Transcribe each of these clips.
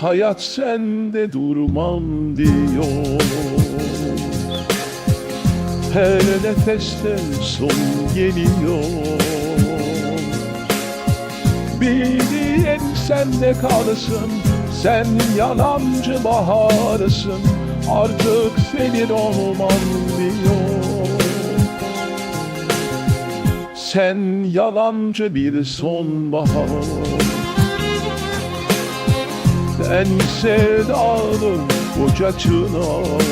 Hayat sende durmam diyor. Her nefeste son geliyor. Bildiğin sende kalsın Sen yalancı baharısın. Artık senin olmam diyor Sen yalancı bir sonbahar. Ben sevdanın koca çınar.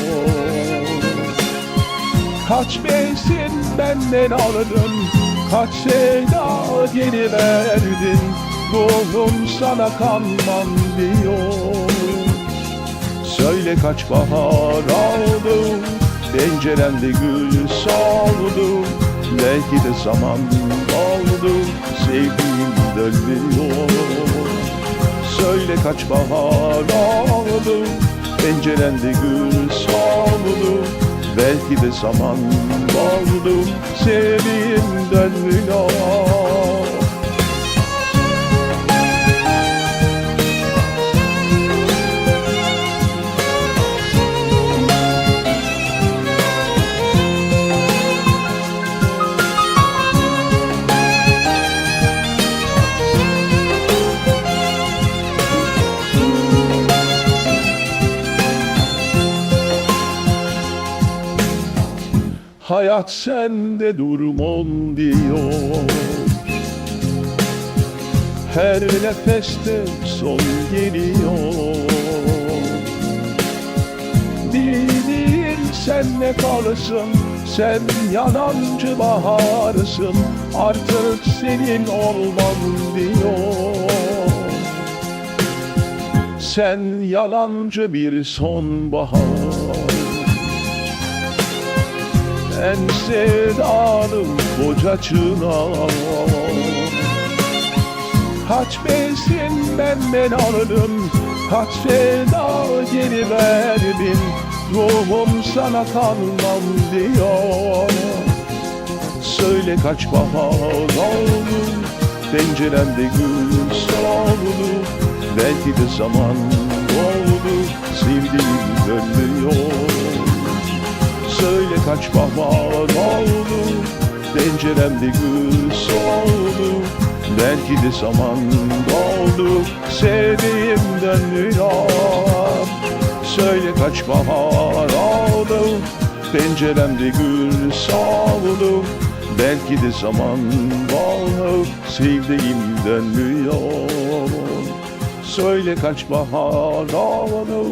Kaç besin benden aldın Kaç sevda geri verdin. Ruhum sana kanmam diyor. Söyle kaç bahar aldım Penceremde gül soldu Belki de zaman oldu Sevdiğim dönmüyor Söyle kaç bahar oldu Pencerende gül soldu Belki de zaman oldu Sevdiğim dönmüyor Hayat sende durmam diyor. Her nefeste son geliyor. Bildiğin sen ne kalırsın Sen yalancı baharısın. Artık senin olmam diyor. Sen yalancı bir sonbahar en sevdanım koca çınar. Kaç besin benden aldın Kaç sevda geri verdin Ruhum sana kanmam diyor. Söyle kaç bahar oldu Penceremde gül soldu. Belki de zaman oldu Sevdiğim dönmüyor Söyle kaç bahar oldu Penceremde gül soldu Belki de zaman doldu Sevdiğim dönmüyor Söyle kaç bahar oldu Penceremde gül soldu Belki de zaman doldu Sevdiğim dönmüyor Söyle kaç bahar oldu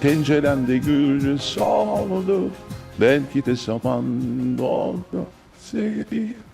Penceremde gül soldu Belki de zaman doldu sevdiğim